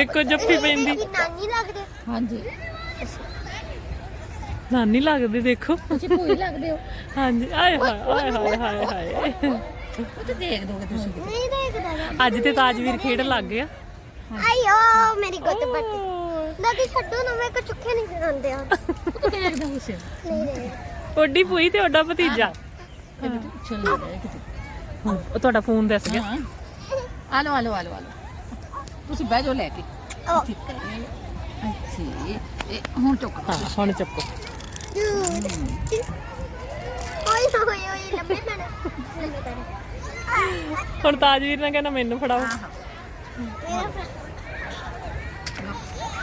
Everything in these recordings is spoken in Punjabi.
ਇੱਕੋ ਜੱਫੀ ਪੈਂਦੀ। ਨਾਨੀ ਲੱਗਦੇ। ਹਾਂਜੀ। ਨਾਨੀ ਲੱਗਦੀ ਦੇਖੋ। ਤੁਸੀਂ ਭੂਈ ਲੱਗਦੇ ਹੋ। ਹਾਂਜੀ ਆਏ ਹਾਏ ਆਏ ਹਾਏ ਹਾਏ ਹਾਏ। ਉਹ ਤੇ ਦੇਖ ਦੋਗੇ ਤੁਸੀਂ ਨਹੀਂ ਦੇਖਦਾ। ਅੱਜ ਤੇ ਤਾਜਵੀਰ ਖੇਡ ਲੱਗ ਗਿਆ। ਆਇਓ ਮੇਰੀ ਗੁੱਤ ਪੱਟੀ ਦਾਦੀ ਛੱਡੋ ਨਾ ਮੇਰੇ ਕੋ ਚੁੱਕੇ ਨਹੀਂ ਕਰਾਉਂਦੇ ਆ। ਤੇ ਦੇਖਦਾ ਉਸ ਨਹੀਂ ਨਹੀਂ ਓਡੀ ਪੂਈ ਤੇ ਓਡਾ ਭਤੀਜਾ। ਕਿਤੇ ਪਿੱਛੇ ਲੈ ਰਿਹਾ ਕਿਤੇ ਉਹ ਤੁਹਾਡਾ ਫੋਨ ਦੱਸ ਗਿਆ। ਹਾਂ। ਆ ਲਓ ਆ ਲਓ ਆ ਲਓ ਆ ਲਓ। ਤੁਸੀਂ ਬਹਿ ਜਾਓ ਲੈ ਕੇ। ਓ ਅੱਛੀ। ਇਹ ਹੁਣ ਚੁੱਕ। ਹਾਂ ਹੁਣ ਚੱਕੋ। ਓਏ ਹੁਣ ਤਾਜਵੀਰ ਨੇ ਕਹਿੰਦਾ ਮੈਨੂੰ ਫੜਾਓ।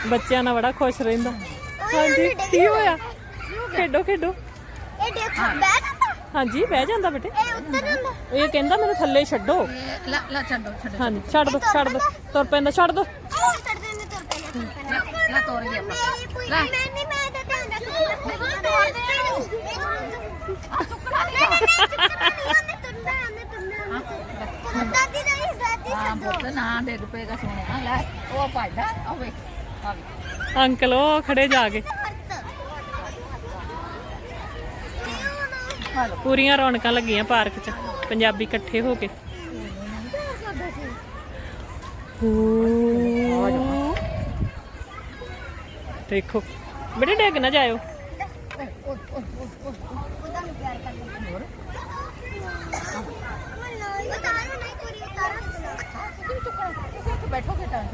ਬੱਚਿਆਂ ਨਾਲ ਬੜਾ ਖੁਸ਼ ਰਹਿੰਦਾ। ਹਾਂਜੀ ਕੀ ਹੋਇਆ? ਖੇਡੋ ਖੇਡੋ। ਇਹ ਦੇਖੋ ਬੈਠ ਹਾਂਜੀ ਬਹਿ ਜਾਂਦਾ ਬੇਟੇ। ਇਹ ਉੱਤਰ ਜਾਂਦਾ। ਇਹ ਕਹਿੰਦਾ ਮੈਨੂੰ ਥੱਲੇ ਛੱਡੋ। ਲਾ ਲਾ ਛੱਡੋ ਛੱਡੋ ਹਾਂਜੀ ਛੱਡ ਦੋ ਛੱਡ ਦੋ। ਤੁਰ ਪੈਂਦਾ ਛੱਡ ਦੋ। ਉਹ ਤੁਰ ਲਾ ਗਿਆ ਮੈਂ ਨਹੀਂ ਮੈਂ ਤਾਂ ਧਿਆਨ ਰੱਖੂੰਗਾ ਦਾਦੀ ਛੱਡੋ। ਨਾ ਡਿੱਗ ਪਏਗਾ ਲੈ ਉਹ ਭੱਜਦਾ ਅੰਕਲ ਉਹ ਖੜੇ ਜਾ ਕੇ ਆ ਲਓ ਪੂਰੀਆਂ ਰੌਣਕਾਂ ਲੱਗੀਆਂ ਪਾਰਕ 'ਚ, ਪੰਜਾਬੀ ਇਕੱਠੇ ਹੋ ਕੇ। ਦੇਖੋ, ਬੇਟੇ ਡਿੱਗ ਨਾ ਜਾਇਓ। ਉਹਦਾ ਨੂੰ ਪਿਆਰ ਕਰਦੇ ਹੋਰ ਉਤਾਰੋ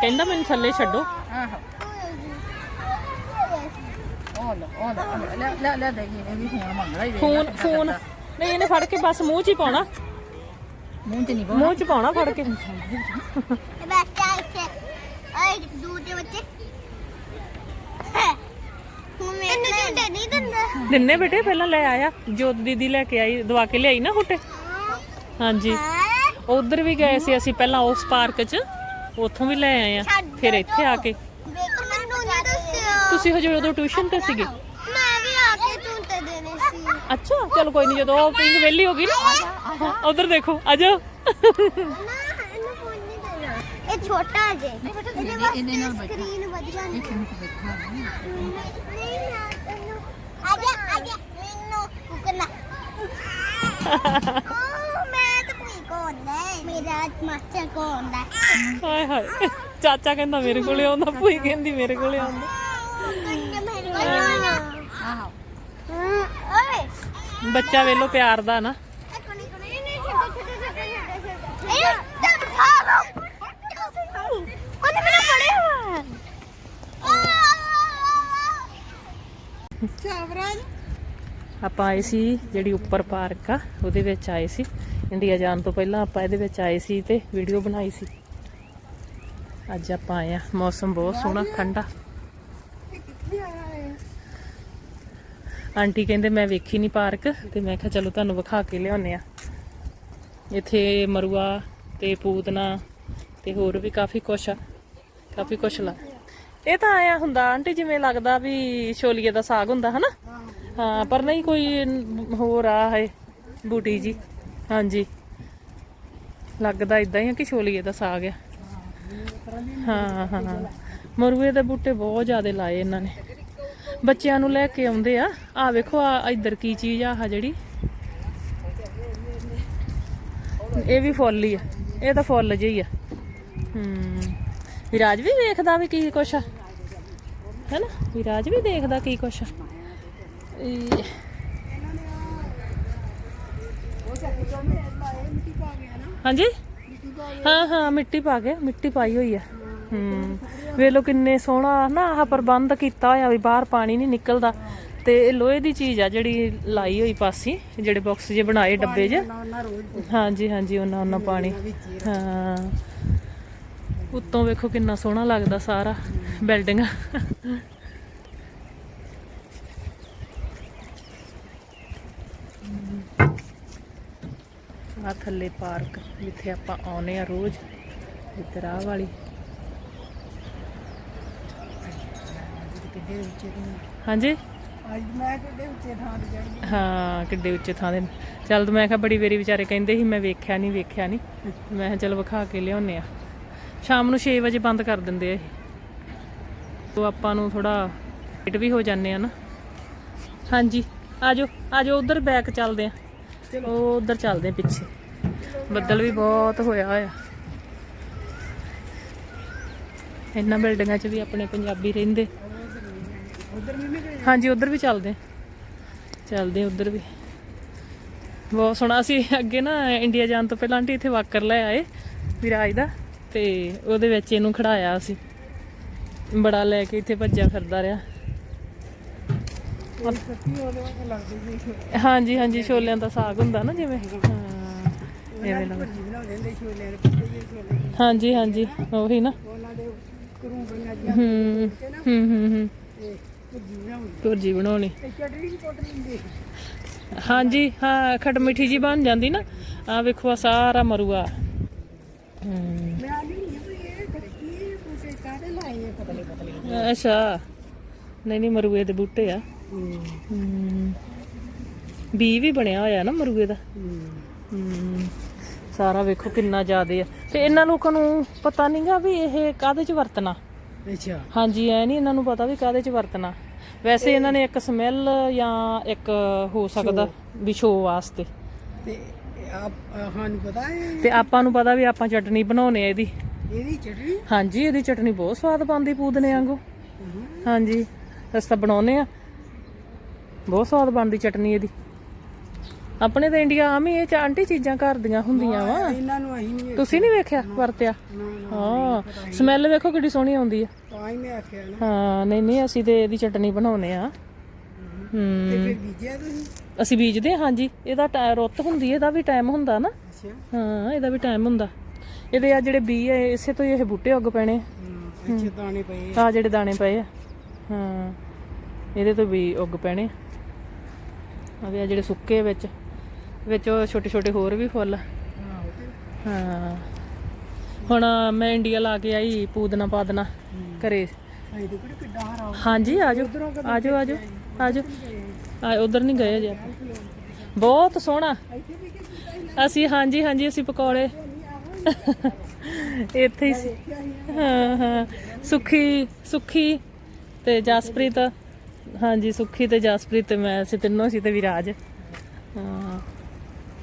ਕਹਿੰਦਾ ਮੈਨੂੰ ਥੱਲੇ ਛੱਡੋ। ਆਹੋ। ਉਹ ਲਓ ਉਹ ਲੈ ਲੈ ਲੈ ਦੇ ਇਹ ਵੀ ਫੋਨ ਮੰਗਦਾ ਹੀ ਵੇਖ ਲੈ ਫੋਨ ਕਿੱਦਾਂ ਫੋਨ। ਕਰਦਾ। ਨਹੀਂ ਇਹਨੇ ਫੜ ਕੇ ਬਸ ਮੂੰਹ 'ਚ ਹੀ ਪਾਉਣਾ। ਮੂੰਹ ਚ ਨਹੀਂ ਮੂੰਹ 'ਚ ਪਾਉਣਾ ਫੜ ਕੇ। ਬੱਚਾ ਇੱਥੇ ਓਏ ਦੂਰ ਦੇ ਬੱਚੇ ਇਹਨੂੰ ਝੁੰਡੇ ਨਹੀਂ ਦਿੰਦਾ। ਦਿੰਨੇ ਬੇਟੇ ਪਹਿਲਾਂ ਲੈ ਆਇਆ। ਜੋਤ ਦੀਦੀ ਲੈ ਕੇ ਆਈ ਦਵਾ ਕੇ ਲਿਆਈ ਨਾ ਹੁੱਟੇ। ਹਾਂਜੀ। ਉਧਰ ਵੀ ਗਏ ਸੀ ਅਸੀਂ ਪਹਿਲਾਂ ਉਸ ਪਾਰਕ 'ਚ। ਉੱਥੋਂ ਵੀ ਲੈ ਆਏ ਆ ਫਿਰ ਇੱਥੇ ਆ ਕੇ। ਮੈਨੂੰ ਨਹੀਂ ਦੱਸਿਆ ਤੁਸੀਂ ਹਜੇ ਉਦੋਂ ਟਿਊਸ਼ਨ ਤੇ ਸੀਗੇ? ਮੈਂ ਵੀ ਆ ਕੇ ਝੁੰਡੇ ਦੇਣੇ ਸੀ। ਅੱਛਾ ਚਲ ਕੋਈ ਨਹੀਂ ਜਦੋਂ ਉਹ ਪਿੰਗ ਵਿਹਲੀ ਹੋ ਗਈ ਨਾ। ਉਧਰ ਦੇਖੋ ਆਜੋ ਨਾ ਇਹਨੂੰ ਫੋਨ ਨਹੀਂ ਦੇਣਾ। ਇਹ ਛੋਟਾ ਜੇ। ਇਹਦੇ ਨਾਲ। ਸਕਰੀਨ ਵਧੀਆ ਨਹੀਂ ਇਹ ਕਿੰਨੇ ਕੁ ਬੈਠਾ ਹੈ ਨਹੀਂ ਮੈਂ ਤੈਨੂੰ ਆ ਜਾ ਆ ਜਾ। ਮੈਨੂੰ ਮੈਂ ਕੋਣ ਹੈ ਮੇਰਾ ਮਾਸਟਰ ਕੋਣ ਹੈ ਹਾਏ ਹਾਏ ਚਾਚਾ ਕਹਿੰਦਾ ਮੇਰੇ ਕੋਲੇ ਆਉਂਦਾ ਭੂਈ ਕਹਿੰਦੀ ਮੇਰੇ ਕੋਲੇ ਆਉਂਦਾ ਆਹੋ ਓਏ ਬੱਚਾ ਵੇਲੋ ਪਿਆਰ ਦਾ ਨਾ ਇਹ ਆਪਾਂ ਆਏ ਸੀ ਜਿਹੜੀ ਉੱਪਰ ਪਾਰਕ ਆ ਉਹਦੇ ਵਿੱਚ ਆਏ ਸੀ। ਇੰਡੀਆ ਜਾਣ ਤੋਂ ਪਹਿਲਾਂ ਆਪਾਂ ਇਹਦੇ ਵਿੱਚ ਆਏ ਸੀ ਤੇ ਵੀਡੀਓ ਬਣਾਈ ਸੀ। ਅੱਜ ਆਪਾਂ ਆਏ ਆ ਮੌਸਮ ਬਹੁਤ ਸੋਹਣਾ ਠੰਡਾ। ਆਂਟੀ ਕਹਿੰਦੇ ਮੈਂ ਵੇਖੀ ਨਹੀਂ ਪਾਰਕ ਤੇ ਮੈਂ ਕਿਹਾ ਚਲੋ ਤੁਹਾਨੂੰ ਵਿਖਾ ਕੇ ਲਿਆਉਨੇ ਆ। ਇੱਥੇ ਮਰੂਆ ਤੇ ਪੂਤਨਾ ਤੇ ਹੋਰ ਵੀ ਕਾਫੀ ਕੁਛ ਆ ਕਾਫੀ ਕੁਛ ਲਾ। ਇਹ ਤਾਂ ਆਇਆ ਹੁੰਦਾ ਆਂਟੀ ਜਿਵੇਂ ਲੱਗਦਾ ਵੀ ਛੋਲੀਏ ਦਾ ਸਾਗ ਹੁੰਦਾ ਹਨਾ? ਹਾਂ, ਪਰ ਨਹੀਂ ਕੋਈ ਹੋਰ ਆ ਹੈ ਬੂਟੀ ਜੀ। ਹਾਂਜੀ। ਲੱਗਦਾ ਇਦਾਂ ਹੀ ਆ ਕਿ ਛੋਲੀਏ ਦਾ ਸਾਗ ਆ। ਹਾਂ ਹਾਂ ਮਰੂਏ ਦੇ ਬੂਟੇ ਬਹੁਤ ਜ਼ਿਆਦਾ ਲਾਏ ਇਹਨਾਂ ਨੇ। ਬੱਚਿਆਂ ਨੂੰ ਲੈ ਕੇ ਆਉਂਦੇ ਆ। ਆ ਵੇਖੋ ਆ ਇੱਧਰ ਕੀ ਚੀਜ਼ ਆ, ਆਹ ਜਿਹੜੀ। ਇਹ ਵੀ ਫੁੱਲ ਹੀ ਆ। ਇਹ ਤਾਂ ਫੁੱਲ ਜਿਹੀ ਆ। ਹੂੰ। ਵਿਰਾਜ ਵੀ ਵੇਖਦਾ ਵੀ ਕੀ ਕੁਛ ਆ। ਹੈਨਾ? ਵਿਰਾਜ ਵੀ ਦੇਖਦਾ ਕੀ ਕੁਛ ਆ। ਹਾਂਜੀ? ਹਾਂ ਹਾਂ ਮਿੱਟੀ ਪਾ ਕੇ ਮਿੱਟੀ ਪਾਈ ਹੋਈ ਆ। ਹੂੰ। ਵੇਖ ਲੋ ਕਿੰਨੇ ਸੋਹਣਾ ਨਾ ਆਹ ਪ੍ਰਬੰਧ ਕੀਤਾ ਹੋਇਆ ਵੀ ਬਾਹਰ ਪਾਣੀ ਨਹੀਂ ਨਿਕਲਦਾ। ਤੇ ਇਹ ਲੋਹੇ ਦੀ ਚੀਜ਼ ਆ ਜਿਹੜੀ ਲਾਈ ਹੋਈ ਪਾਸੀ ਜਿਹੜੇ ਬਾਕਸ ਜੇ ਬਣਾਏ ਡੱਬੇ 'ਚ ਹਾਂਜੀ ਹਾਂਜੀ ਉਹਨਾਂ ਉਹਨਾਂ ਪਾਣੀ। ਹਾਂ ਉੱਤੋਂ ਵੇਖੋ ਕਿੰਨਾ ਸੋਹਣਾ ਲੱਗਦਾ ਸਾਰਾ ਬਿਲਡਿੰਗ। ਆ ਥੱਲੇ ਪਾਰਕ, ਜਿੱਥੇ ਆਪਾਂ ਆਉਨੇ ਆ ਰੋਜ਼ ਇੱਧਰ ਆਹ ਵਾਲੀ। ਹਾਂਜੀ? ਅੱਜ ਮੈਂ ਕਿਤੇ ਉੱਚੇ ਥਾਂ ਤੇ ਚੜ ਹਾਂ, ਕਿੱਡੇ ਉੱਚੇ ਥਾਂ ਦੇ ਚੱਲ ਮੈਂ ਕਿਹਾ ਬੜੀ ਵੇਰੀ ਵਿਚਾਰੇ ਕਹਿੰਦੇ ਸੀ, ਮੈਂ ਵੇਖਿਆ ਨਹੀਂ ਵੇਖਿਆ ਨਹੀਂ ਮੈਂ ਕਿਹਾ ਚਲ ਵਿਖਾ ਕੇ ਲਿਆਉਨੇ ਆ। ਸ਼ਾਮ ਨੂੰ 6 ਵਜੇ ਬੰਦ ਕਰ ਦਿੰਦੇ ਆ ਇਹ। ਤੋ ਆਪਾਂ ਨੂੰ ਥੋੜਾ ਲੇਟ ਵੀ ਹੋ ਜਾਂਦੇ ਆ ਨਾ। ਹਾਂਜੀ ਆਜੋ ਆਜੋ ਉਧਰ ਬੈਕ ਚੱਲਦੇ ਆ। ਉਹ ਉਧਰ ਚੱਲਦੇ ਪਿੱਛੇ। ਬੱਦਲ ਵੀ ਬਹੁਤ ਹੋਇਆ ਹੋਇਆ। ਇਹਨਾਂ ਬਿਲਡਿੰਗਾਂ 'ਚ ਵੀ ਆਪਣੇ ਪੰਜਾਬੀ ਰਹਿੰਦੇ। ਹਾਂਜੀ, ਉਧਰ ਵੀ ਚੱਲਦੇ ਹਾਂ। ਚੱਲਦੇ ਉਧਰ ਵੀ। ਬਹੁਤ ਸੋਹਣਾ। ਅਸੀਂ ਅੱਗੇ ਨਾ ਇੰਡੀਆ ਜਾਣ ਤੋਂ ਪਹਿਲਾਂ ਆਂਟੀ ਇੱਥੇ ਵਾਕਰ ਲੈ ਆਏ ਵਿਰਾਜ ਦਾ ਤੇ ਉਹਦੇ ਵਿੱਚ ਇਹਨੂੰ ਖੜਾਇਆ ਅਸੀਂ। ਬੜਾ ਲੈ ਕੇ ਇੱਥੇ ਭੱਜਿਆ ਫਿਰਦਾ ਰਿਹਾ ਇਹ ਸੱਤੀ ਉਹਦੇ ਵਾਂਗ ਲੱਗਦੀ ਸੀ ਹਾਂਜੀ ਹਾਂਜੀ, ਛੋਲਿਆਂ ਦਾ ਸਾਗ ਹੁੰਦਾ ਨਾ ਜਿਵੇਂ। ਹਾਂ, ਐਵੇਂ ਲੱਗਦਾ। ਹਾਂਜੀ ਹਾਂਜੀ, ਉਹੀ ਨਾ। ਹੂੰ ਹੂੰ ਹੂੰ ਭੁਰਜੀ ਬਣਾਉਣੀ। ਹਾਂਜੀ, ਹਾਂ, ਖਟ ਮਿੱਠੀ ਜੀ ਬਣ ਜਾਂਦੀ ਨਾ। ਆ ਵੇਖੋ ਆ ਸਾਰਾ ਮਰੂਆ। ਹੂੰ। ਅੱਛਾ। ਨਹੀਂ ਨਹੀਂ, ਮਰੂਏ ਦੇ ਬੂਟੇ ਆ। ਹੂੰ। ਬੀ ਵੀ ਬਣਿਆ ਹੋਇਆ ਨਾ ਮਰੂਏ ਦਾ। ਹੂੰ। ਸਾਰਾ ਵੇਖੋ ਕਿੰਨਾ ਜ਼ਿਆਦੇ ਆ। ਤੇ ਇਹਨਾਂ ਲੋਕਾਂ ਨੂੰ ਪਤਾ ਨਹੀਂਗਾ ਵੀ ਇਹ ਕਾਦੇ ਚ ਵਰਤਣਾ? ਅੱਛਾ। ਹਾਂਜੀ ਐ ਨਹੀਂ ਇਹਨਾਂ ਨੂੰ ਪਤਾ ਵੀ ਕਾਦੇ ਚ ਵਰਤਣਾ। ਵੈਸੇ ਇਹਨਾਂ ਨੇ ਇੱਕ ਸਮੈਲ ਜਾਂ ਇੱਕ ਹੋ ਸਕਦਾ ਵੀ ਸ਼ੋ ਵਾਸਤੇ। ਤੇ ਆਪ ਸਾਨੂੰ ਪਤਾ ਹੈ ਤੇ ਆਪਾਂ ਨੂੰ ਪਤਾ ਵੀ ਆਪਾਂ ਚਟਨੀ ਬਣਾਉਨੇ ਆ ਇਹਦੀ। ਇਹਦੀ ਚਟਨੀ? ਹਾਂਜੀ ਇਹਦੀ ਚਟਨੀ ਬਹੁਤ ਸਵਾਦ ਬਣਦੀ ਪੂਦਨੇ ਵਾਂਗੂ। ਹਾਂਜੀ ਅਸੀਂ ਤਾਂ ਬਣਾਉਨੇ ਆ। ਬਹੁਤ ਸਵਾਦ ਬਣਦੀ ਚਟਨੀ ਇਹਦੀ। ਆਪਣੇ ਤਾਂ ਇੰਡੀਆ ਆਮ ਹੀ ਇਹ ਚ ਆਂਟੀ ਚੀਜ਼ਾਂ ਘਰ ਦੀਆਂ ਹੁੰਦੀਆਂ ਵਾ। ਇਹਨਾਂ ਨੂੰ ਅਸੀਂ ਨਹੀਂ ਤੁਸੀਂ ਨਹੀਂ ਵੇਖਿਆ ਵਰਤਿਆ? ਹਾਂ ਸਮੈਲ ਵੇਖੋ ਕਿੱਡੀ ਸੋਹਣੀ ਆਉਂਦੀ ਆ। ਤਾਂ ਹੀ ਮੈਂ ਆਖਿਆ ਨਾ। ਹਾਂ ਨਹੀਂ ਨਹੀਂ ਅਸੀਂ ਤੇ ਇਹਦੀ ਚਟਨੀ ਬਣਾਉਨੇ ਆ। ਤੇ ਹੂੰ। ਫਿਰ ਬੀਜਿਆ ਤੁਸੀਂ? ਅਸੀਂ ਬੀਜਦੇ ਹਾਂ ਹਾਂਜੀ। ਇਹਦਾ ਰੁੱਤ ਹੁੰਦੀ ਇਹਦਾ ਵੀ ਟਾਈਮ ਹੁੰਦਾ ਨਾ। ਹਾਂ ਇਹਦਾ ਵੀ ਟਾਈਮ ਹੁੰਦਾ। ਇਹਦੇ ਆ ਜਿਹੜੇ ਬੀ ਹੈ ਇਸੇ ਤੋਂ ਹੀ ਇਹ ਬੂਟੇ ਉੱਗ ਪੈਣੇ ਅੱਛੇ ਦਾਣੇ ਪਏ ਆ। ਜਿਹੜੇ ਦਾਣੇ ਪਏ ਆ। ਹਾਂ। ਇਹਦੇ ਤੋਂ ਵੀ ਉੱਗ ਪੈਣੇ। ਆ ਵੀ ਆ ਜਿਹੜੇ ਸੁੱਕੇ ਵਿੱਚ ਵਿੱਚ ਉਹ ਛੋਟੇ ਛੋਟੇ ਹੋਰ ਵੀ ਫੁੱਲ। ਹਾਂ। ਹੁਣ ਮੈਂ ਇੰਡੀਆ ਲਾ ਕੇ ਆਈ ਪੂਦਨਾ ਪਾਦਨਾ ਘਰੇ। ਅਸੀਂ ਤੇ ਕਿਹੜਾ ਕਿੱਡਾ ਹਰਾ ਹਾਂਜੀ, ਆਜੋ ਆਜੋ ਆਜੋ ਆਜੋ। ਆ ਉਧਰ ਨਹੀਂ ਗਏ ਜੇ ਬਹੁਤ ਸੋਹਣਾ। ਅਸੀਂ, ਹਾਂਜੀ ਹਾਂਜੀ, ਅਸੀਂ ਪਕੌੜੇ। ਇੱਥੇ ਹੀ ਸੀ। ਹਾਂ ਹਾਂ। ਸੁਖੀ ਸੁਖੀ ਤੇ ਜਸਪ੍ਰੀਤ। ਹਾਂਜੀ ਸੁਖੀ ਤੇ ਜਸਪ੍ਰੀਤ ਤੇ ਮੈਂ ਅਸੀਂ ਤਿੰਨੋਂ ਸੀ ਤੇ ਵਿਰਾਜ। ਹਾਂ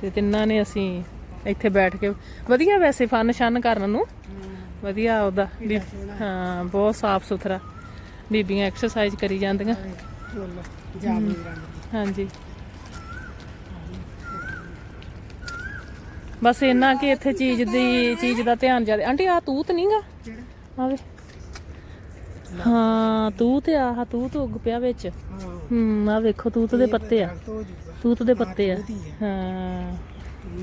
ਤੇ ਤਿੰਨਾਂ ਨੇ ਅਸੀਂ ਇੱਥੇ ਬੈਠ ਕੇ ਵਧੀਆ ਵੈਸੇ ਫਨ ਸ਼ਨ ਕਰਨ ਨੂੰ। ਵਧੀਆ ਉਹਦਾ ਹਾਂ ਬਹੁਤ ਸਾਫ਼ ਸੁਥਰਾ। ਬੀਬੀਆਂ ਐਕਸਰਸਾਈਜ਼ ਕਰੀ ਜਾਂਦੀਆਂ। ਹਾਂਜੀ। ਬਸ ਇੰਨਾ ਕਿ ਇੱਥੇ ਚੀਜ਼ ਦੀ ਚੀਜ਼ ਦਾ ਧਿਆਨ ਜ਼ਿਆਦਾ ਆਂਟੀ ਆ ਤੂਤ ਨਹੀਂਗਾ ਆਵੇ ਹਾਂ ਤੂਤ ਆ ਆਹ ਤੂਤ ਉੱਗ ਪਿਆ ਵਿੱਚ। ਹਾਂ ਆ ਵੇਖੋ ਤੂਤ ਦੇ ਪੱਤੇ ਆ। ਤੂਤ ਦੇ ਪੱਤੇ ਆ। ਹੀ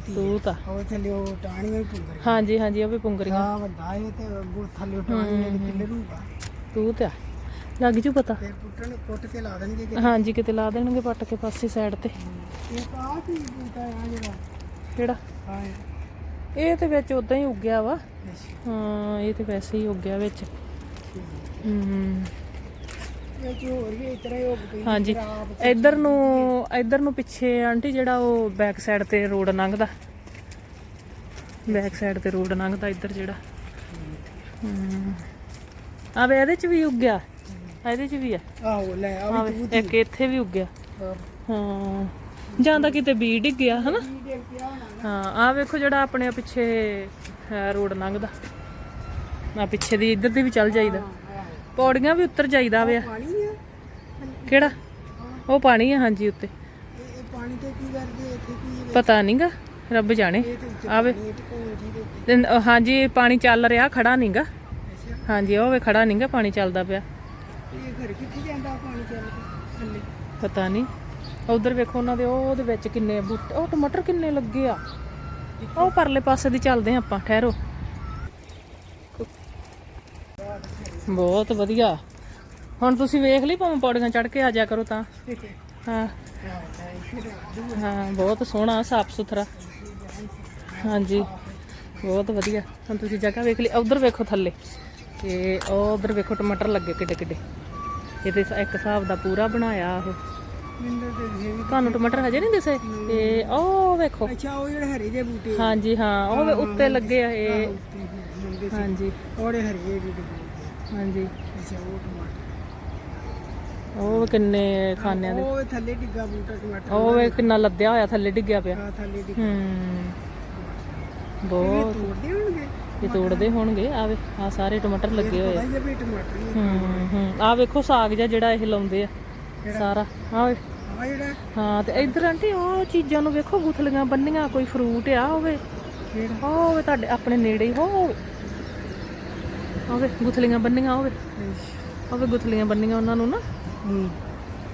ਤੂਤੀ ਆ ਉਹ ਥੱਲੇ ਉਹ ਟਾਣੀਆਂ ਹੀ ਪੁੰਗਰ ਹਾਂਜੀ ਹਾਂਜੀ ਉਹ ਵੀ ਪੁੰਗਰੀਆਂ। ਆ ਵੱਡਾ ਇਹ ਤੇ ਉਹ ਥੱਲੇ ਟਾਣੀਆਂ ਦੇ ਕਿੱਲੇ ਰੂਗਾ ਤੂਤ ਆ। ਲੱਗ ਜੂ ਪਤਾ। ਤੇ ਪੁੱਟਣ ਪੁੱਟ ਕੇ ਲਾ ਦੇਣਗੇ ਕਿ ਹਾਂਜੀ ਕਿਤੇ ਲਾ ਦੇਣਗੇ ਪੱਟ ਕੇ ਪਾਸੇ ਸਾਈਡ ਤੇ। ਇਹ ਤਾਂ ਆ ਕੀ ਬੂਟਾ ਆ ਜਿਹੜਾ ਕਿਹੜਾ? ਹਾਂ। ਇਹ ਤੇ ਵਿੱਚ ਉਦਾਂ ਹੀ ਉੱਗਿਆ ਵਾ। ਹਾਂ ਇਹ ਤੇ ਵੈਸੇ ਹੀ ਉੱਗਿਆ ਵਿੱਚ। ਹੂੰ ਹਾਂਜੀ। ਇੱਧਰ ਨੂੰ ਇੱਧਰ ਨੂੰ ਪਿੱਛੇ ਆਂਟੀ ਜਿਹੜਾ ਉਹ ਬੈਕ ਸਾਈਡ ਤੇ ਰੋਡ ਲੰਘਦਾ। ਬੈਕ ਸਾਈਡ ਤੇ ਰੋਡ ਲੰਘਦਾ ਇੱਧਰ ਜਿਹੜਾ। ਹੂੰ ਆ ਵੇ ਇਹਦੇ ਚ ਵੀ ਉੱਗਿਆ? ਇਹਦੇ ਚ ਵੀ ਆ? ਆਹੋ ਲੈ ਆ ਵੀ ਇੱਕ ਇੱਥੇ ਵੀ ਉੱਗਿਆ। ਹਾਂ। ਜਾਂਦਾ ਕਿਤੇ ਬੀ ਡਿੱਗ ਗਿਆ ਹਨਾ? ਹਾਂ ਆ ਵੇਖੋ ਜਿਹੜਾ ਆਪਣੇ ਪਿੱਛੇ ਰੋਡ ਲੰਘਦਾ। ਆ ਪਿੱਛੇ ਦੀ ਇੱਧਰ ਦੀ ਵੀ ਚੱਲ ਜਾਈਦਾ। ਪੌੜੀਆਂ ਵੀ ਉੱਤਰ ਜਾਈਦਾ ਵੇ ਪਾਣੀ ਆ? ਕਿਹੜਾ? ਉਹ ਪਾਣੀ ਆ ਹਾਂਜੀ ਉੱਤੇ। ਇਹ ਇਹ ਪਾਣੀ ਤੇ ਕੀ ਕਰਦੇ ਇੱਥੇ ਕੀ ਪਤਾ ਨਹੀਂਗਾ ਰੱਬ ਜਾਣੇ। ਆਵੇ ਹਾਂਜੀ ਪਾਣੀ ਚੱਲ ਰਿਹਾ ਖੜਾ ਨਹੀਂਗਾ ਹਾਂਜੀ ਉਹ ਵੇ ਖੜਾ ਨਹੀਂਗਾ ਪਾਣੀ ਚੱਲਦਾ ਪਿਆ। ਇਹ ਘਰ ਕਿੱਥੇ ਜਾਂਦਾ ਪਾਣੀ ਚੱਲ ਕੇ? ਥੱਲੇ। ਪਤਾ ਨਹੀਂ ਉਧਰ ਵੇਖੋ ਉਹਨਾਂ ਦੇ ਉਹ ਉਹਦੇ ਵਿੱਚ ਕਿੰਨੇ ਬੂਟੇ ਉਹ ਟਮਾਟਰ ਕਿੰਨੇ ਲੱਗੇ ਆ। ਉਹ ਪਰਲੇ ਪਾਸੇ ਦੀ ਚੱਲਦੇ ਆਪਾਂ ਠਹਿਰੋ। ਬਹੁਤ ਵਧੀਆ। ਹੁਣ ਤੁਸੀਂ ਵੇਖ ਲਈ ਭਾਵੇਂ ਪੌੜੀਆਂ ਚੜ ਕੇ ਆ ਜਾ ਕਰੋ ਤਾਂ। ਹਾਂ। ਹਾਂ ਬਹੁਤ ਸੋਹਣਾ ਸਾਫ਼ ਸੁਥਰਾ। ਹਾਂਜੀ ਬਹੁਤ ਵਧੀਆ। ਹੁਣ ਤੁਸੀਂ ਜਗ੍ਹਾ ਵੇਖ ਲਈ ਉਧਰ ਵੇਖੋ ਥੱਲੇ। ਤੇ ਉਹ ਉਧਰ ਵੇਖੋ ਟਮਾਟਰ ਲੱਗੇ ਕਿੱਡੇ ਕਿੱਡੇ। ਇਹ ਤੇ ਇੱਕ ਹਿਸਾਬ ਦਾ ਪੂਰਾ ਬਣਾਇਆ ਉਹ। ਤੁਹਾਨੂੰ ਟਮਾਟਰ ਹਜੇ ਨਹੀਂ ਦਿਸੇ? ਤੇ ਉਹ ਵੇਖੋ। ਅੱਛਾ ਉਹ ਜਿਹੜੇ ਹਰੇ ਜਿਹੇ ਬੂਟੇ। ਹਾਂਜੀ ਹਾਂ ਉਹ ਉੱਤੇ ਲੱਗੇ ਆ ਇਹ। ਹਾਂਜੀ। ਉਹਦੇ ਹਰੇ ਜਿਹੇ ਬੂਟੇ। ਹਾਂਜੀ। ਅੱਛਾ ਉਹ ਟਮਾਟਰ ਉਹ ਕਿੰਨੇ ਖਾਨਿਆਂ ਦੇ। ਉਹ ਥੱਲੇ ਡਿੱਗਾ ਬੂਟਾ ਟਮਾਟਰ। ਉਹ ਵੇ ਕਿੰਨਾ ਲੱਦਿਆ ਹੋਇਆ ਥੱਲੇ ਡਿੱਗਿਆ ਪਿਆ। ਆ ਥੱਲੇ ਡਿੱਗਾ ਹੂੰ। ਬਹੁਤ। ਤੋੜਦੇ ਹੋਣਗੇ? ਇਹ ਤੋੜਦੇ ਹੋਣਗੇ ਆਵੇ ਆ ਸਾਰੇ ਟਮਾਟਰ ਲੱਗੇ ਹੋਏ ਆ। ਪਤਾ ਹੀ ਆ ਵੀ ਟਮਾਟਰ ਹੀ ਹੂੰ ਹੂੰ। ਆ ਵੇਖੋ ਸਾਗ ਜਿਹਾ ਜਿਹੜਾ ਇਹ ਲਾਉਂਦੇ ਆ ਸਾਰਾ। ਆ ਵੇ। ਹਾਂ ਤੇ ਇੱਧਰ ਆਂਟੀ ਉਹ ਚੀਜ਼ਾਂ ਨੂੰ ਵੇਖੋ ਗੁਥਲੀਆਂ ਬੰਨੀਆਂ ਕੋਈ ਫਰੂਟ ਆ ਹੋਵੇ ਉਹ ਹੋਵੇ ਤੁਹਾਡੇ ਆਪਣੇ ਨੇੜੇ ਹੀ ਹੋਵੇ ਹੋਵੇ ਗੁਥਲੀਆਂ ਬੰਨੀਆਂ ਹੋਵੇ। ਹੋਵੇ ਗੁਥਲੀਆਂ ਬੰਨੀਆਂ ਉਹਨਾਂ ਨੂੰ ਨਾ। ਹੂੰ।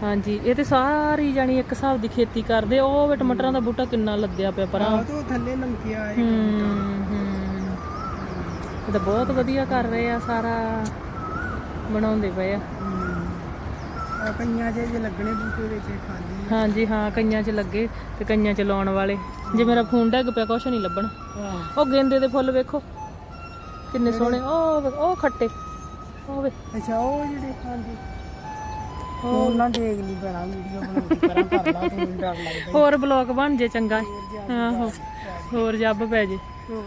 ਹਾਂਜੀ ਇਹ ਤੇ ਸਾਰੀ ਜਾਣੀ ਇੱਕ ਹਿਸਾਬ ਦੀ ਖੇਤੀ ਕਰਦੇ ਉਹ ਵੇ ਟਮਾਟਰਾਂ ਦਾ ਬੂਟਾ ਕਿੰਨਾ ਲੱਗਿਆ ਪਿਆ ਪਰਾਂ। ਆ ਤਾਂ ਥੱਲੇ ਲੰਕਿਆ ਹੈ ਹੂੰ ਹੂੰ। ਇਹ ਤਾਂ ਬਹੁਤ ਵਧੀਆ ਕਰ ਰਹੇ ਆ ਸਾਰਾ ਬਣਾਉਂਦੇ ਪਏ ਆ। ਕਈਆਂ ਜੇ ਜੇ ਲੱਗਣੇ ਬੂਟੇ ਵਿੱਚ ਖਾਲੀ ਹਾਂਜੀ ਹਾਂ ਕਈਆਂ 'ਚ ਲੱਗੇ ਤੇ ਕਈਆਂ 'ਚ ਲਾਉਣ ਵਾਲੇ। ਜੇ ਮੇਰਾ ਫੋਨ ਡੱਗ ਪਿਆ ਕੁਛ ਨਹੀਂ ਲੱਭਣ। ਉਹ ਗੇਂਦੇ ਦੇ ਫੁੱਲ ਵੇਖੋ। ਕਿੰਨੇ ਸੋਹਣੇ ਉਹ ਵੇ- ਉਹ ਖੱਟੇ ਉਹ ਵੇ। ਅੱਛਾ ਉਹ ਜਿਹੜੇ ਹਾਂਜੀ। ਉਹ ਨਾ ਦੇਖ ਨਹੀਂ ਪੈਣਾ ਵੀਡੀਓ ਬਣਾਉਂਦੀ ਕਰਾਂ ਕਰ ਲਾ ਤੂੰ ਮੈਨੂੰ ਡਰ ਲੱਗਦਾ ਹੋਰ ਬਲੌਗ ਬਣ ਜੇ ਚੰਗਾ। ਆਹੋ ਹੋਰ ਜੱਬ ਪੈ ਜੇ।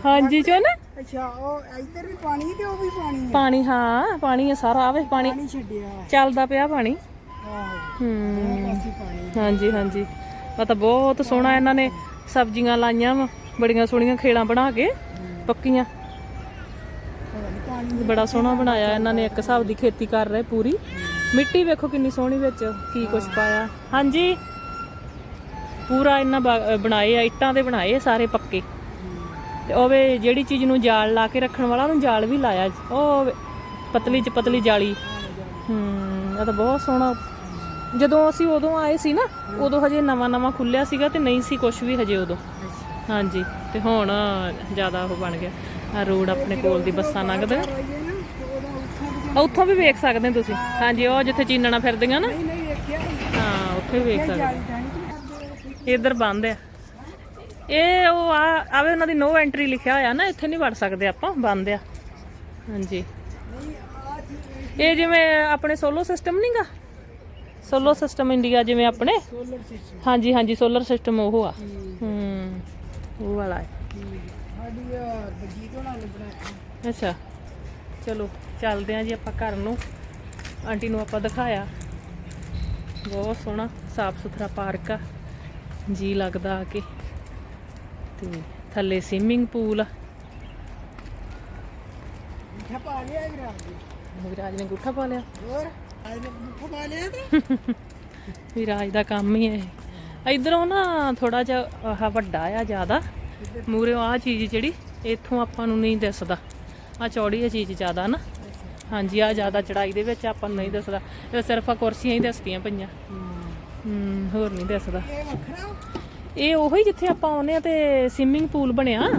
ਹਾਂਜੀ ਚੋ ਨਾ ਅੱਛਾ ਉਹ ਇੱਧਰ ਵੀ ਪਾਣੀ ਤੇ ਉਹ ਵੀ ਪਾਣੀ ਹੈ? ਪਾਣੀ ਹਾਂ ਪਾਣੀ ਆ ਸਾਰਾ ਆਵੇ ਪਾਣੀ। ਪਾਣੀ ਛੱਡਿਆ। ਚੱਲਦਾ ਪਿਆ ਪਾਣੀ। ਆਹੋ। ਹੂੰ। ਉਹ ਪਾਸੇ ਪਾਣੀ ਹਾਂਜੀ ਹਾਂਜੀ। ਆ ਤਾਂ ਬਹੁਤ ਸੋਹਣਾ ਇਹਨਾਂ ਨੇ ਸਬਜ਼ੀਆਂ ਲਾਈਆਂ ਵਾ ਬੜੀਆਂ ਸੋਹਣੀਆਂ ਖੇਲਾਂ ਬਣਾ ਕੇ ਪੱਕੀਆਂ। ਬੜਾ ਸੋਹਣਾ ਬਣਾਇਆ, ਇਹਨਾਂ ਨੇ ਇੱਕ ਹਿਸਾਬ ਦੀ ਖੇਤੀ ਕਰ ਰਹੇ ਪੂਰੀ। ਮਿੱਟੀ ਵੇਖੋ ਕਿੰਨੀ ਸੋਹਣੀ ਵਿੱਚ, ਕੀ ਕੁਛ ਪਾਇਆ। ਹਾਂਜੀ। ਪੂਰਾ ਇਹਨਾਂ ਬਣਾਏ ਆ, ਇੱਟਾਂ ਦੇ ਬਣਾਏ ਸਾਰੇ ਪੱਕੇ। ਤੇ ਉਹ ਜਿਹੜੀ ਚੀਜ਼ ਨੂੰ ਜਾਲ ਲਾ ਕੇ ਰੱਖਣ ਵਾਲਾ, ਉਹਨੂੰ ਜਾਲ ਵੀ ਲਾਇਆ। ਉਹ ਪਤਲੀ ਚ ਪਤਲੀ ਜਾਲੀ। ਹੂੰ, ਇਹ ਤਾਂ ਬਹੁਤ ਸੋਹਣਾ। ਜਦੋਂ ਅਸੀਂ ਉਦੋਂ ਆਏ ਸੀ ਨਾ, ਉਦੋਂ ਹਜੇ ਨਵਾਂ ਨਵਾਂ ਖੁੱਲਿਆ ਸੀਗਾ ਤੇ ਨਹੀਂ ਸੀ ਕੁਝ ਵੀ ਹਜੇ ਉਦੋਂ। ਹਾਂਜੀ, ਤੇ ਹੁਣ ਜ਼ਿਆਦਾ ਉਹ ਬਣ ਗਿਆ। ਆ ਰੋਡ ਆਪਣੇ ਕੋਲ ਦੀ ਬੱਸਾਂ ਲੰਘਦੇ। ਉੱਥੋਂ ਵੀ ਆ, ਉੱਥੋਂ ਵੀ ਵੇਖ ਸਕਦੇ ਤੁਸੀਂ। ਹਾਂਜੀ ਉਹ ਜਿੱਥੇ ਚੀਨਣਾ ਫਿਰਦੀਆਂ ਨਾ। ਹਾਂ ਉੱਥੇ ਵੀ ਵੇਖ ਸਕਦੇ ਇੱਧਰ ਬੰਦ ਆ। ਇਹ ਉਹ ਆ ਆਵੇ ਉਹਨਾਂ ਦੀ ਨੋ ਐਂਟਰੀ ਲਿਖਿਆ ਹੋਇਆ ਨਾ ਇੱਥੇ ਨਹੀਂ ਵੜ ਸਕਦੇ ਆਪਾਂ ਬੰਦ ਆ। ਹਾਂਜੀ। ਇਹ ਜਿਵੇਂ ਆਪਣੇ ਸੋਲੋ ਸਿਸਟਮ ਨਹੀਂਗਾ ਸੋਲੋ ਸਿਸਟਮ ਇੰਡੀਆ ਜਿਵੇਂ ਆਪਣੇ? ਹਾਂਜੀ ਹਾਂਜੀ ਸੋਲਰ ਸਿਸਟਮ ਉਹ ਆ। ਹੂੰ ਉਹ ਵਾਲਾ ਹੈ। ਸਾਡੀ ਬਜੀਤ ਹੋਣਾ ਨੇ ਬਣਾਇਆ। ਅੱਛਾ ਚਲੋ ਚੱਲਦੇ ਆਂ ਜੀ ਆਪਾਂ ਘਰ ਨੂੰ। ਆਂਟੀ ਨੂੰ ਆਪਾਂ ਦਿਖਾਇਆ। ਬਹੁਤ ਸੋਹਣਾ ਸਾਫ਼ ਸੁਥਰਾ ਪਾਰਕ ਆ। ਜੀ ਲੱਗਦਾ ਆ ਕੇ। ਤੇ ਥੱਲੇ ਸਵਿਮਿੰਗ ਪੂਲ ਆ। ਮਿੱਠਾ ਪਾ ਲਿਆ ਵੀਰਾ ਵਿਰਾਜ ਨੇ ਗੁੱਠਾ ਪਾ ਲਿਆ। ਹੋਰ ਅੱਜ ਨੇ ਮਿੱਠਾ ਪਾ ਲਿਆ ਤੇ। ਵਿਰਾਜ ਦਾ ਕੰਮ ਹੀ ਇਹ। ਇਧਰੋਂ ਨਾ ਥੋੜਾ ਜਿਹਾ ਆਹ ਵੱਡਾ ਆ ਜ਼ਿਆਦਾ। ਮੂਰੇ ਆ ਚੀਜ਼ ਜਿਹੜੀ ਇੱਥੋਂ ਆਪਾਂ ਨੂੰ ਨਹੀਂ ਦਿਸਦਾ। ਆ ਚੌੜੀ ਆ ਚੀਜ਼ ਜ਼ਿਆਦਾ ਨਾ। ਹਾਂਜੀ ਆ ਜ਼ਿਆਦਾ ਚੜਾਈ ਦੇ ਵਿੱਚ ਆਪਾਂ ਨੂੰ ਨਹੀਂ ਦਿਸਦਾ। ਇਹ ਸਿਰਫ ਆ ਕੁਰਸੀਆਂ ਹੀ ਦਿਸਦੀਆਂ ਪਈਆਂ। ਹੂੰ ਹੋਰ ਨਹੀਂ ਦਿਸਦਾ। ਇਹ ਉਹੀ ਜਿੱਥੇ ਆਪਾਂ ਆਉਨੇ ਆ ਤੇ ਸਵਿਮਿੰਗ ਪੂਲ ਬਣਿਆ।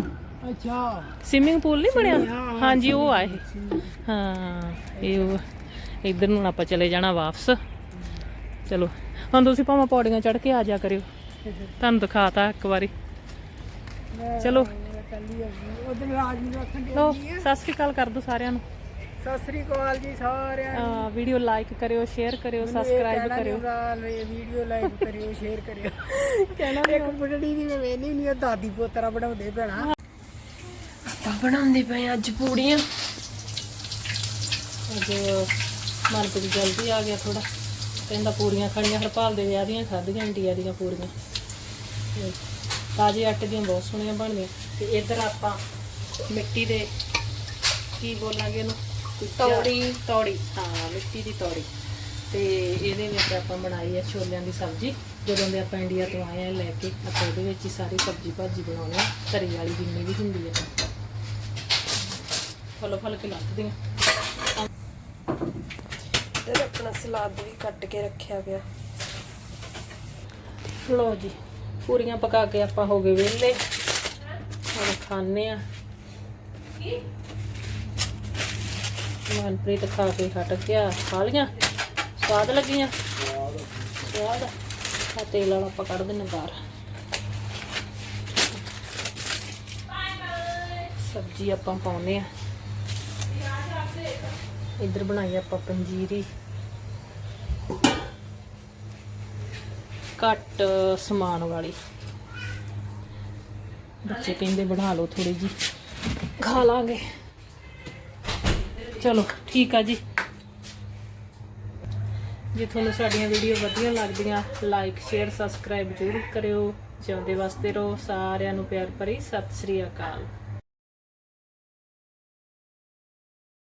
ਅੱਛਾ। ਸਵਿਮਿੰਗ ਪੂਲ ਨਹੀਂ ਬਣਿਆ? ਹਾਂਜੀ ਉਹ ਆ ਇਹ। ਹਾਂ ਇਹ ਇਧਰ ਨੂੰ ਆਪਾਂ ਚਲੇ ਜਾਣਾ ਵਾਪਸ। ਚਲੋ ਹੁਣ ਤੁਸੀਂ ਭਾਵੇਂ ਪੌੜੀਆਂ ਚੜ੍ਹ ਕੇ ਆ ਜਾ ਕਰਿਓ। ਤੁਹਾਨੂੰ ਦਿਖਾਤਾ ਇੱਕ ਵਾਰੀ। ਚਲੋ। ਲੋ ਸਤਿ ਸ੍ਰੀ ਅਕਾਲ ਕਰ ਦੋ ਸਾਰਿਆਂ ਨੂੰ। ਸਤਿ ਸ੍ਰੀ ਅਕਾਲ ਜੀ ਸਾਰਿਆਂ ਨੂੰ। ਵੀਡੀਓ ਲਾਈਕ ਕਰਿਓ ਸ਼ੇਅਰ ਕਰਿਓ ਸਬਸਕ੍ਰਾਈਬ ਕਰਿਓ। ਵੀਡੀਓ ਲਾਈਕ ਕਰਿਓ ਸ਼ੇਅਰ ਕਰਿਓ। ਕਹਿਣਾ ਇੱਕ ਬੁੱਢੜੀ ਦੀ ਮੈਂ ਵੇਖਣੀ ਨਹੀਂ ਉਹ ਦਾਦੀ ਪੋਤਰਾ ਬਣਾਉਂਦੇ ਭੈਣਾ। ਆਪਾਂ ਬਣਾਉਂਦੇ ਪਏ ਅੱਜ ਪੂੜੀਆਂ। ਅੱਜ ਮਨਪ੍ਰੀਤ ਜਲਦੀ ਆ ਗਿਆ ਥੋੜਾ ਕਹਿੰਦਾ ਪੂੜੀਆਂ ਖਾਣੀਆਂ ਹਰਪਾਲ ਦੇ ਵਿਆਹ ਦੀਆਂ ਖਾਧੀਆਂ ਇੰਡੀਆ ਦੀਆਂ ਪੂੜੀਆਂ। ਤੇ ਤਾਜ਼ੇ ਆਟੇ ਦੀਆਂ ਬਹੁਤ ਸੋਹਣੀਆਂ ਬਣਦੀਆਂ। ਤੇ ਇੱਧਰ ਆਪਾਂ ਮਿੱਟੀ ਦੇ ਕੀ ਬੋਲਾਂਗੇ ਇਹਨੂੰ? ਤੌੜੀ। ਤੌੜੀ ਹਾਂ ਮਿੱਟੀ ਦੀ ਤੌੜੀ। ਤੇ ਇਹਦੇ ਵਿੱਚ ਆਪਾਂ ਬਣਾਈ ਹੈ ਛੋਲਿਆਂ ਦੀ ਸਬਜ਼ੀ। ਜਦੋਂ ਦੇ ਆਪਾਂ ਇੰਡੀਆ ਤੋਂ ਆਏ ਆ ਲੈ ਕੇ ਆਪਾਂ ਇਹਦੇ ਵਿੱਚ ਹੀ ਸਾਰੀ ਸਬਜ਼ੀ ਭਾਜੀ ਬਣਾਉਣੀ ਆ ਤਰੀ ਵਾਲੀ ਜਿੰਨੀ ਵੀ ਹੁੰਦੀ ਹੈ। ਫੁੱਲ ਫੁੱਲ ਕੇ ਲੱਥਦੀ ਆ ਤੇ ਆਪਣਾ ਸਲਾਦ ਵੀ ਕੱਟ ਕੇ ਰੱਖਿਆ ਪਿਆ। ਲੋ ਜੀ। ਪੂਰੀਆਂ ਪਕਾ ਕੇ ਆਪਾਂ ਹੋ ਗਏ ਵਿਹਲੇ। ਹੁਣ ਖਾਣੇ ਆ ਮਨਪ੍ਰੀਤ ਖਾ ਕੇ ਹਟ ਗਿਆ। ਖਾ ਲੀਆਂ ਸਵਾਦ ਲੱਗੀਆਂ? ਸਵਾਦ। ਆ ਤੇਲ ਵਾਲਾ ਆਪਾਂ ਕੱਢ ਦਿੰਨੇ ਬਾਹਰ। ਸਬਜ਼ੀ ਆਪਾਂ ਪਾਉਨੇ ਆ ਇੱਧਰ ਬਣਾਈ ਆਪਾਂ ਪੰਜੀਰੀ। ਘੱਟ ਸਮਾਨ ਵਾਲੀ। ਬੱਚੇ ਕਹਿੰਦੇ ਬਣਾ ਲਓ ਥੋੜੀ ਜੀ ਖਾ ਲਾਂਗੇ। ਚਲੋ, ਠੀਕ ਆ ਜੀ। ਜੇ ਤੁਹਾਨੂੰ ਸਾਡੀਆਂ ਵੀਡੀਓ ਵਧੀਆ ਲੱਗਦੀਆਂ ਲਾਈਕ ਸ਼ੇਅਰ ਸਬਸਕ੍ਰਾਈਬ ਜ਼ਰੂਰ ਕਰਿਓ। ਜਿਉਂਦੇ ਵਾਸਤੇ ਰਹੋ, ਸਾਰਿਆਂ ਨੂੰ ਪਿਆਰ ਭਰੀ। ਸਤਿ ਸ੍ਰੀ ਅਕਾਲ।